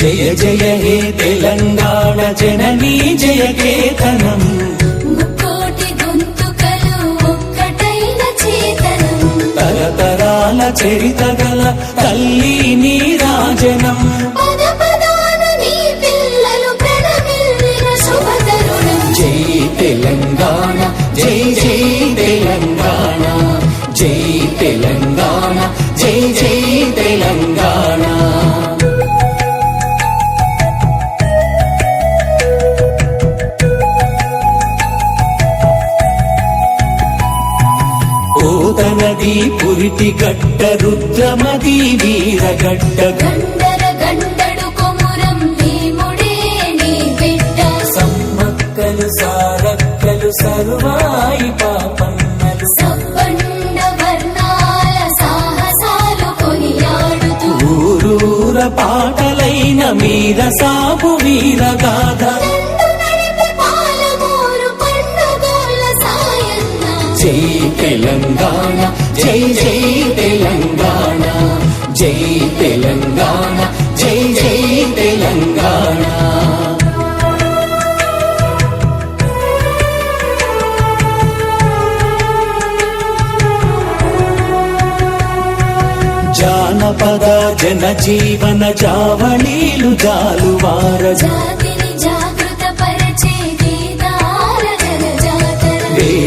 జయ జయ హే తెలంగాణ జననీ జయ కేతనం. తరతరాల చరిత గల తల్లి నీ శుభతరుణం. జై తెలంగాణ జై జై తెలంగాణ జై తెలంగాణ జై జై తెలంగాణ. ఓదనది పురిటి గడ్డ రుద్రమది వీరగడ్డ గండర గండడు కొమురం భీముడే నీ బిడ్డ. సమ్మక్కలు సారక్కలు సర్వాయి పాపన్నలు. వర్ణాల సాహసాలు కొనియాడుతూ. ఊరూర పాటలైన మీర సాగు వీరగాథ జై తెలంగాణ జై జై తెలంగాణ జై తెలంగాణ జై జై తెలంగాణ. జానపద జన జీవన జావళీలు జాలువార జాతిని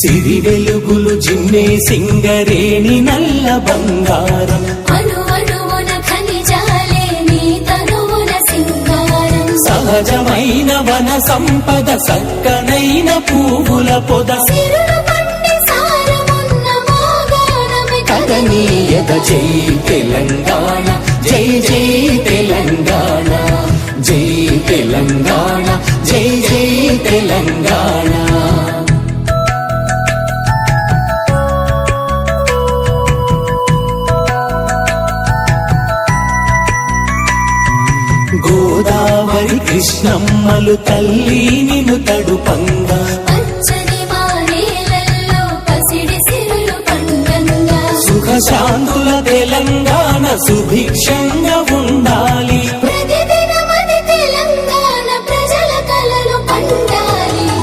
సిరి వెలుగులు జిన్నే సింగరేణి నల్ల బంగారం. అణు అణువున ఖనిజాలే నీ తనువున సింగారం. సహజమైన వన సంపద సక్కనైన పువ్వుల పొద. కదనీయత జై తెలంగాణ జై జై తెలంగాణ జై తెలంగాణ. గోదావరి కృష్ణమ్మలు తల్లి నిన్ను తడుపంగా. సుఖశాంతుల తెలంగాణ సుభిక్షంగా ఉండాలి.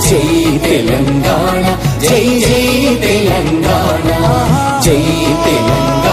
జై తెలంగాణ జై జై తెలంగాణ జై తెలంగాణ.